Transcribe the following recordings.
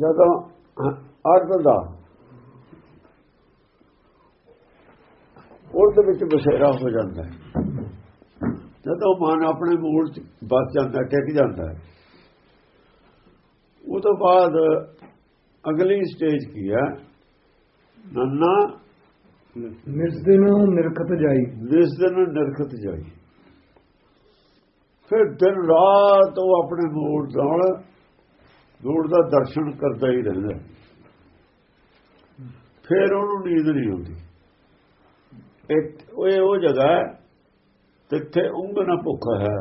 ਜਦੋਂ ਅਰਧ ਦਾ ਉਹਦੇ ਵਿੱਚ ਬਸੇਰਾ ਹੋ ਜਾਂਦਾ ਹੈ। ਜਦੋਂ ਮਨ ਆਪਣੇ ਮੂਲ ਚ ਬਸ ਜਾਂਦਾ ਟਿਕ ਜਾਂਦਾ ਹੈ। ਉਹ ਤੋਂ ਬਾਅਦ ਅਗਲੀ ਸਟੇਜ ਕੀ ਹੈ? ਨੰਨਾ ਨਿਰਦਿਨ ਨਿਰਖਤ ਜਾਈ। ਜਿਸ ਦਿਨ ਨਿਰਖਤ ਜਾਈ। ਫਿਰ ਦਿਨ ਰਾਤ ਉਹ ਆਪਣੇ ਮੂਲ ਨਾਲ ਦੂਰ ਦਾ ਦਰਸ਼ਨ ਕਰਦਾ ਹੀ ਰਹਿੰਦਾ। ਫਿਰ ਉਹਨੂੰ ਨੀਂਦ ਨਹੀਂ ਆਉਂਦੀ। ਇਹ ਉਹ ਜਗ੍ਹਾ ਹੈ, ਜਿੱਥੇ ਉਂਗ ਨਾ ਭੁੱਖ ਹੈ।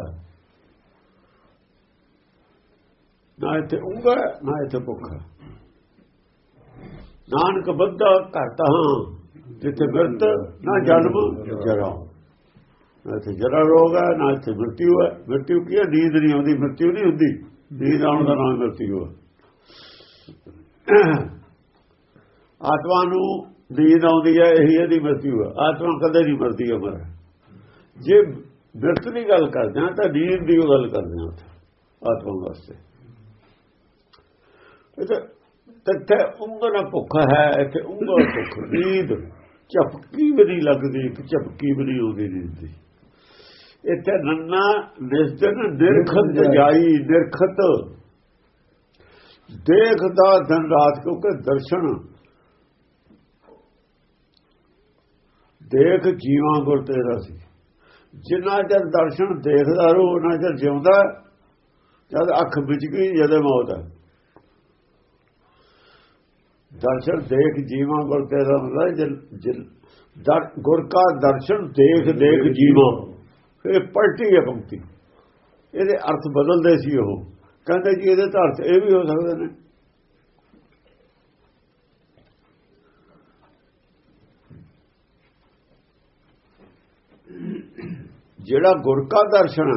ਨਾ ਇੱਥੇ ਉਂਗ ਹੈ ਨਾ ਇੱਥੇ ਭੁੱਖ। ਹੈ ਨਾਨਕ ਬੱਧਾ ਘਟ ਹਾਂ, ਜਿੱਥੇ ਬਿਰਤ, ਨਾ ਜਨਮ ਜਰਾ। ਨਾ ਇੱਥੇ ਜਰਾ ਰੋਗ ਹੈ, ਨਾ ਇੱਥੇ ਮਰਤਿਉ ਹੈ। ਮਰਤਿਉ ਕੀ ਹੈ? ਨੀਂਦ ਨਹੀਂ ਆਉਂਦੀ ਮਰਤਿਉ ਨਹੀਂ ਹੁੰਦੀ। ਨੀਂਦ ਆਉਣ ਦਾ ਨਾਮ ਮਰਤਿਉ ਹੈ। ਆਤਮਾ ਨੂੰ ਨੀਂਦ ਆਉਂਦੀ ਹੈ, ਇਹੀ ਇਹਦੀ ਮਰਤੀ ਹੈ ਆਤਮਾ ਕਦੇ ਨਹੀਂ ਮਰਦੀ ਅਮਰ। ਹੈ ਜੇ ਬਿਰਤ ਦੀ ਗੱਲ ਕਰਦੇ ਹਾਂ, ਤਾਂ ਨੀਂਦ ਦੀ ਗੱਲ ਕਰਦੇ ਹਾਂ ਆਤਮਾ ਵਾਸਤੇ। ਇਹ ਤੱਥੇ ਉਂਗਲ ਭੁੱਖ ਹੈ, ਇੱਥੇ ਉਂਗਲ ਭੁੱਖ। ਨੀਂਦ ਝਪਕੀ ਵੀ ਨਹੀਂ ਲੱਗਦੀ, ਇੱਕ ਝਪਕੀ ਵੀ ਨਹੀਂ ਆਉਂਦੀ ਨੀਂਦ ਦੀ। ਇੱਥੇ ਨੰਨਾ ਨਿਸਦਨ ਨਿਰਖਤ ਜਾਈ। ਨਿਰਖਤ। ਦੇਖਦਾ ਦਿਨ ਰਾਤ ਕਿਉਂਕਿ ਦਰਸ਼ਨ। ਦੇਖ ਜੀਵਾਂ ਗੁਰ ਤੇਰਾ ਸੀ। ਜਿੰਨਾ ਚਿਰ ਦਰਸ਼ਨ ਦੇਖਦਾ ਰਹੋ ਉਹਨਾਂ ਚਿਰ ਜਿਉਂਦਾ। ਜਦ ਅੱਖ ਵਿੱਚ ਗਈ ਜਦੇ ਮੌਤ ਹੈ ਦਰਸ਼ਨ ਦੇਖ ਜੀਵਾਂ ਗੁਰ ਤੇਰਾ ਮਤਲਬ ਗੁਰ ਕਾ ਦਰਸ਼ਨ ਦੇਖ ਦੇਖ ਜੀਵਾਂ। ਫਿਰ ਪਲਟੀ ਹੈ ਪੰਕਤੀ। ਇਹਦੇ ਅਰਥ ਬਦਲਦੇ ਸੀ ਉਹ। ਕਹਿੰਦੇ ਜੀ ਇਹਦੇ ਤਾਂ ਅਰਥ ਇਹ ਵੀ ਹੋ ਸਕਦੇ ਨੇ। ਜਿਹੜਾ ਗੁਰ ਕਾ ਦਰਸ਼ਨ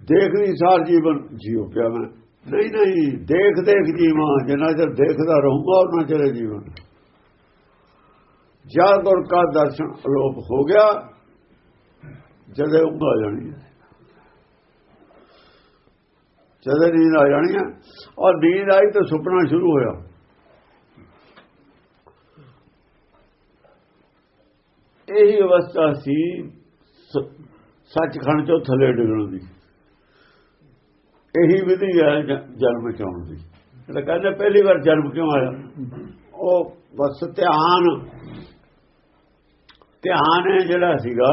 ਦੇਖਦੀ ਸਾਰ ਜੀਵਨ, ਜੀਉ ਪਿਆ ਮੈਂ। ਨਹੀਂ ਨਹੀਂ, ਦੇਖ ਦੇਖ ਜੀਵਾਂ, ਜਿੰਨਾ ਚਿਰ ਦੇਖਦਾ ਰਹੂੰਗਾ ਉਹਨਾਂ ਚਿਰ ਜੀਵਨ। ਜਦ ਗੁਰ ਕਾ ਦਰਸ਼ਨ ਅਲੋਪ ਹੋ ਗਿਆ ਜਦੇ ਉਹ ਆ ਜਾਣੀ ਜਦ ਨੀਂਦ ਆ ਜਾਣੀ ਹੈ। ਔਰ ਨੀਂਦ ਆਈ ਤਾਂ ਸੁਪਨਾ ਸ਼ੁਰੂ ਹੋਇਆ। ਇਹੀ ਅਵਸਥਾ ਸੀ ਸੱਚਖੰਡ ਚੋਂ ਥੱਲੇ ਡਿੱਗਣ ਦੀ। ਇਹੀ ਵਿਧੀ ਹੈ ਜਨਮ ਚਾਉਣ ਦੀ। ਜਿਹੜਾ ਕਹਿੰਦੇ ਪਹਿਲੀ ਵਾਰ ਜਨਮ ਕਿਉਂ ਆਇਆ? ਉਹ ਬਸ ਧਿਆਨ ਧਿਆਨ ਹੈ ਜਿਹੜਾ ਸੀਗਾ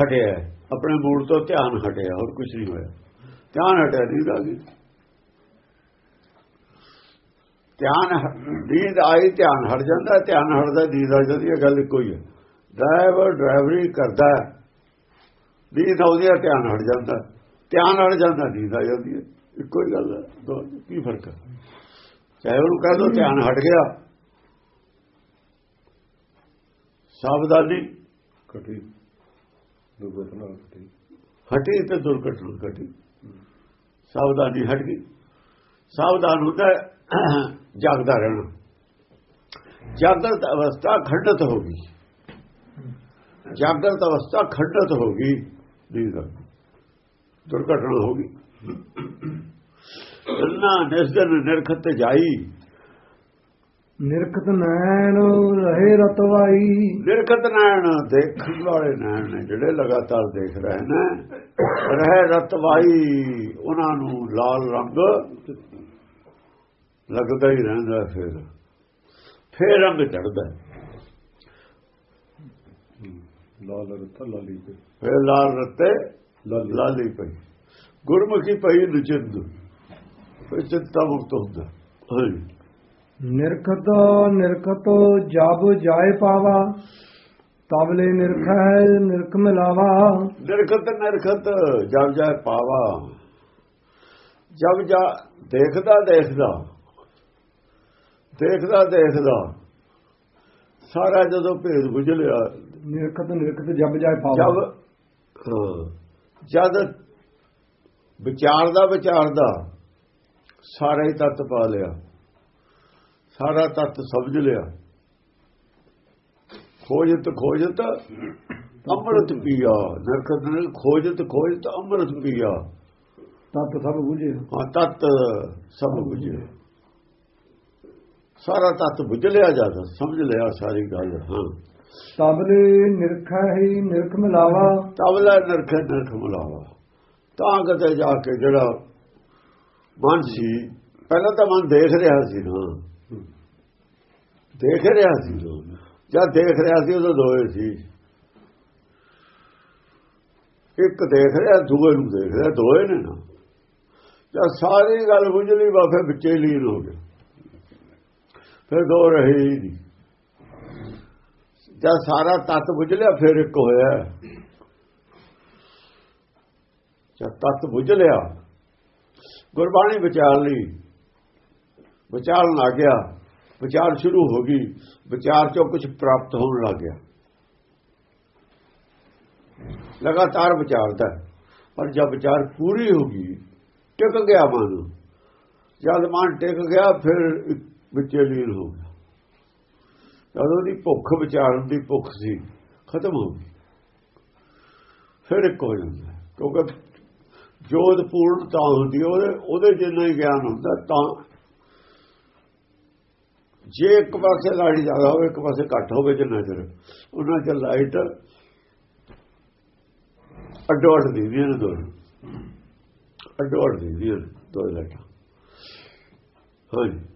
ਹਟਿਆ ਆਪਣੇ ਮੂਲ ਤੋਂ ਧਿਆਨ ਹਟਿਆ, ਹੋਰ ਕੁਝ ਨਹੀਂ ਹੋਇਆ। ਧਿਆਨ ਹਟਿਆ ਨੀਂਦ ਆ ਗਈ ਧਿਆਨ ਨੀਂਦ ਆਈ, ਧਿਆਨ ਹਟ ਜਾਂਦਾ, ਧਿਆਨ ਹਟਦਾ ਨੀਂਦ ਆ ਜਾਂਦੀ ਹੈ ਗੱਲ ਇੱਕੋ ਹੀ ਹੈ। ਡਰਾਈਵਰ, ਡਰਾਈਵਰੀ ਕਰਦਾ ਦੀਦ ਆਉਂਦੀ ਹੈ, ਧਿਆਨ ਹਟ ਜਾਂਦਾ। ਧਿਆਨ ਹਟ ਜਾਂਦਾ ਨੀਂਦ ਆ ਜਾਂਦੀ ਹੈ। ਇੱਕੋ ਹੀ ਗੱਲ ਹੈ। ਕੀ ਫ਼ਰਕ ਹੈ? ਚਾਹੇ ਉਹਨੂੰ ਕਹਿ ਦੋ, ਧਿਆਨ ਹਟ ਗਿਆ। ਸਾਵਧਾਨੀ ਘਟੀ ਦੁਰਘਟਨਾ ਘਟੀ। ਹਟੀ ਤੇ ਦੁਰਘਟਨਾ ਘਟੀ ਸਾਵਧਾਨੀ ਹਟ ਗਈ। ਸਾਵਧਾਨ ਹੁੰਦਾ ਜਾਗਦਾ ਰਹਿਣਾ। ਜਾਗਰਤ ਅਵਸਥਾ ਖੰਡਤ ਹੋ ਗਈ। ਜਾਗਰਤ ਅਵਸਥਾ ਖੰਡਤ ਹੋ ਗਈ। ਦੁਰਘਟਨਾ ਹੋ ਗਈ। ਨਾ ਨਿਸਦਨ ਨਿਰਖਤ ਜਾਈ। ਨਿਰਖਤ ਨੈਣ ਰਹੇ ਰਤਵਾਈ। ਨਿਰਖਤ ਨੈਣ ਦੇਖਣ ਵਾਲੇ ਨੈਣ ਨੇ ਜਿਹੜੇ ਲਗਾਤਾਰ ਦੇਖ ਰਹੇ ਨੇ। ਰਹੇ ਰਤਵਾਈ ਉਹਨਾਂ ਨੂੰ ਲਾਲ ਰੰਗ ਲੱਗਦਾ ਹੀ ਰਹਿੰਦਾ ਫਿਰ। ਫੇਰ ਰੰਗ ਚੜਦਾ ਲਾਲ ਰਤਾ ਲਾਲੀ ਤੇ ਫਿਰ ਲਾਲ ਰਤੇ ਲਾਲੀ ਪਈ। ਗੁਰਮੁਖੀ ਪਈ ਨਚਿੰਦ। ਫਿਰ ਚਿੰਤਾ ਮੁਕਤ ਹੁੰਦਾ। ਹਾਂਜੀ। ਨਿਰਖਤ ਨਿਰਖਤ ਜਬ ਜਾਏ ਪਾਵਾ ਤਬਲੇ ਨਿਰਖੈ ਨਿਰਖ ਮਿਲਾਵਾ। ਨਿਰਖਤ ਨਿਰਖਤ ਜਬ ਜਾਏ ਪਾਵਾ। ਜਬ ਜਾ ਦੇਖਦਾ ਦੇਖਦਾ ਦੇਖਦਾ ਦੇਖਦਾ ਸਾਰਾ ਜਦੋਂ ਭੇਦ ਬੁਝ ਲਿਆ ਨਿਰਖਤ ਨਿਰਖਤ ਜਬ ਜਾਏ ਪਾਵਾ। ਜਦ ਜਦ ਵਿਚਾਰਦਾ ਵਿਚਾਰਦਾ ਸਾਰਾ ਹੀ ਤੱਤ ਪਾ ਲਿਆ। ਸਾਰਾ ਤੱਤ ਸਮਝ ਲਿਆ। ਖੋਜਤ ਖੋਜਤ ਅੰਮ੍ਰਿਤ ਪੀਆ। ਨਰਕਤ ਨੇ ਖੋਜਤ ਖੋਜਤ ਅੰਮ੍ਰਿਤ ਪੀਆ। ਤਤ ਸਭ ਬੁਝੇ। ਹਾਂ ਤਤ ਸਭ ਬੁਝੇ। ਸਾਰਾ ਤੱਤ ਬੁੱਝ ਲਿਆ ਜਾਂਦਾ ਸਮਝ ਲਿਆ ਸਾਰੀ ਗੱਲ ਹਾਂ। ਤਬਲੇ ਨਿਰਖੈ ਹੀ ਨਿਰਖ ਮਿਲਾਵਾ। ਤਬਲਾ ਨਰਖ ਨਰਖ ਮਿਲਾਵਾ। ਤਾਂ ਕਿਤੇ ਜਾ ਕੇ ਜਿਹੜਾ ਮਨ ਸੀ ਪਹਿਲਾਂ ਤਾਂ ਮਨ ਦੇਖ ਰਿਹਾ ਸੀ ਨਾ ਦੇਖ ਰਿਹਾ ਸੀ। ਨਾ। ਜਦ ਦੇਖ ਰਿਹਾ ਸੀ, ਉਦੋਂ ਦੋਏ ਸੀ। ਇੱਕ ਦੇਖ ਰਿਹਾ, ਦੂਏ ਨੂੰ ਦੇਖ ਰਿਹਾ, ਦੋਏ ਨੇ ਨਾ। ਜਦ ਸਾਰੀ ਗੱਲ ਬੁੱਝ ਲਈ ਬਾਫੇ ਵਿੱਚੇ ਲੀਨ ਹੋ ਗਏ। ਫਿਰ ਦੋ ਰਹੇ ਹੀ ਨਹੀਂ ਜਦ ਸਾਰਾ ਤੱਤ ਬੁੱਝ ਲਿਆ ਫਿਰ ਇੱਕ ਹੋਇਆ। ਜਦ ਤੱਤ ਬੁੱਝ ਲਿਆ ਗੁਰਬਾਣੀ ਵਿਚਾਰ ਲਈ ਵਿਚਾਰਨ ਲੱਗ ਗਿਆ, ਵਿਚਾਰ ਸ਼ੁਰੂ ਹੋ ਗਈ, ਵਿਚਾਰ ਚੋਂ ਕੁਝ ਪ੍ਰਾਪਤ ਹੋਣ ਲੱਗ ਗਿਆ। ਲਗਾਤਾਰ ਵਿਚਾਰਦਾ ਪਰ ਜਦ ਵਿਚਾਰ ਪੂਰੀ ਹੋ ਗਈ, ਟਿਕ ਗਿਆ ਮਨ। ਜਦ ਮਨ ਟਿਕ ਗਿਆ, ਫਿਰ ਇੱਕ ਵਿੱਚੇ ਲੀਨ ਹੋ ਗਿਆ। ਜਦ ਉਹਦੀ ਭੁੱਖ, ਵਿਚਾਰਨ ਦੀ ਭੁੱਖ ਸੀ, ਖਤਮ ਹੋ ਗਈ। ਫਿਰ ਇੱਕ ਹੋ ਜਾਂਦਾ ਕਿਉਂਕਿ ਜੋਤ ਪੂਰਨ ਤਾਂ ਹੁੰਦੀ ਉਹਦੇ ਉਹਦੇ ਜਿੰਨਾ ਹੀ ਗਿਆਨ ਹੁੰਦਾ, ਤਾਂ ਜੇ ਇੱਕ ਪਾਸੇ ਲਾਈਟ ਜ਼ਿਆਦਾ ਹੋਵੇ, ਇੱਕ ਪਾਸੇ ਘੱਟ ਹੋਵੇ ਜਿੰਨਾ ਚਿਰ ਉਹਨਾਂ ਚ ਲਾਈਟ ਅੱਡੋ ਅੱਡ ਦਿੰਦੀਆਂ ਨੇ ਦੋ ਅੱਡੋ ਅੱਡ ਦਿੰਦੀਆਂ ਨੇ ਦੋ ਲਾਈਟਾਂ। ਹਾਂਜੀ।